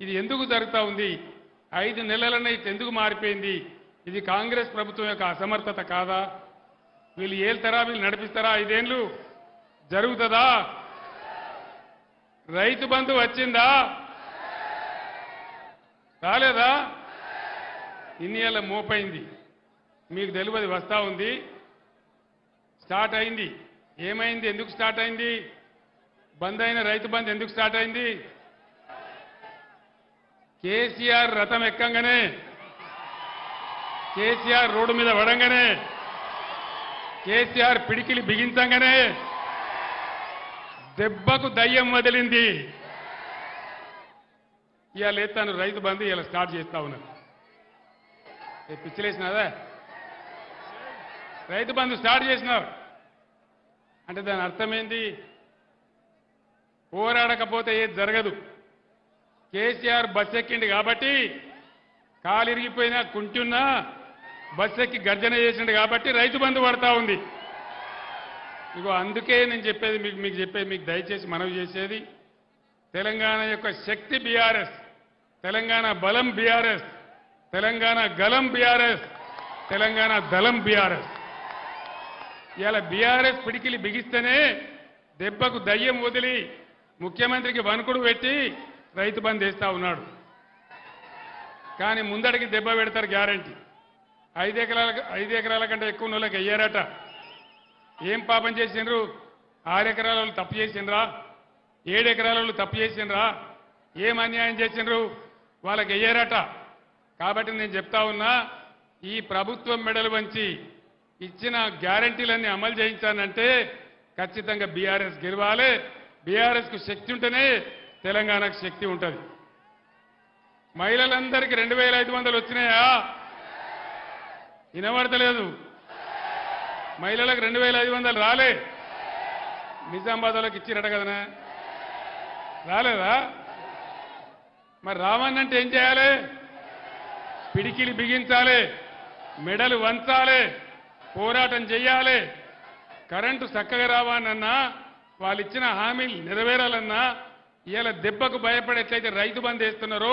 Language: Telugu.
ఇది ఎందుకు జరుగుతూ ఉంది? ఐదు నెలలనే ఇది ఎందుకు మారిపోయింది? ఇది కాంగ్రెస్ ప్రభుత్వం యొక్క అసమర్థత కాదా? వీళ్ళు ఏళ్తారా వీళ్ళు నడిపిస్తారా? ఐదేండ్లు? జరుగుతుందా? రైతు బంధు వచ్చిందా? రాలేదా? ఇన్ని ఏళ్ళ మోపైంది. మీకు తెలియదు వస్తా ఉంది. స్టార్ట్ అయింది. ఏమైంది? ఎందుకు స్టార్ట్ అయింది? బంద్ అయిన రైతు బంద్ ఎందుకు స్టార్ట్ అయింది? కేసీఆర్ రథం ఎక్కంగానే కేసీఆర్ రోడ్డు మీద పడంగానే కేసీఆర్ పిడికిలి బిగించంగానే దెబ్బకు దయ్యం వదిలింది. ఇవాళ ఎత్తాను రైతు బంధు ఇలా స్టార్ట్ చేస్తా ఉన్నాను ఏ రైతు బంధు స్టార్ట్ చేసినారు. అంటే దాని అర్థమేంది పోరాడకపోతే ఏది జరగదు. కేసీఆర్ బస్ ఎక్కిండు కాబట్టి కాలు ఇరిగిపోయినా కుంటున్నా బస్ ఎక్కి గర్జన చేసిండు కాబట్టి రైతు బంధు పడతా ఉంది. ఇగో అందుకే నేను చెప్పేది మీకు మీకు చెప్పేది మీకు దయచేసి మనవి చేసేది తెలంగాణ యొక్క శక్తి బీఆర్ఎస్ తెలంగాణ బలం బీఆర్ఎస్ తెలంగాణ గలం బీఆర్ఎస్ తెలంగాణ దళం బీఆర్ఎస్. ఇలా బీఆర్ఎస్ పిడికిలి బిగిస్తేనే దెబ్బకు దయ్యం వదిలి ముఖ్యమంత్రికి వణుకుడు పెట్టి రైతు బంద్ వేస్తా ఉన్నాడు. కానీ ముందడికి దెబ్బ పెడతారు గ్యారంటీ. ఐదు ఎకరాల ఐదు ఎకరాల కంటే ఎక్కువ వాళ్ళకి అయ్యారట. ఏం పాపం చేసిండ్రు? ఆరు ఎకరాల వాళ్ళు తప్పు చేసినరా ఏడు ఎకరాల వాళ్ళు తప్పు చేసినరా ఏం అన్యాయం చేసిండ్రు? వాళ్ళకి అయ్యారట. కాబట్టి నేను చెప్తా ఉన్నా ఈ ప్రభుత్వం మెడలు వంచి ఇచ్చిన గ్యారంటీలన్నీ అమలు చేయించానంటే ఖచ్చితంగా బీఆర్ఎస్ గెలవాలి. బీఆర్ఎస్కు శక్తి ఉంటేనే తెలంగాణకు శక్తి ఉంటుంది. మహిళలందరికీ రెండు వేల ఐదు వందలు వచ్చినాయా? వినబడతలేదు. మహిళలకు రెండు వేల ఐదు వందలు రాలే. నిజామాబాద్ వాళ్ళకి ఇచ్చిరట కదనా? రాలేదా? మరి రావన్నంటే ఏం చేయాలి? పిడికిలి బిగించాలి మెడలు వంచాలి పోరాటం చెయ్యాలి. కరెంటు చక్కగా రావాలన్నా వాళ్ళు ఇచ్చిన హామీలు నెరవేరాలన్నా ఇవాళ దెబ్బకు భయపడేట్లయితే రైతు బంద్ వేస్తున్నారో.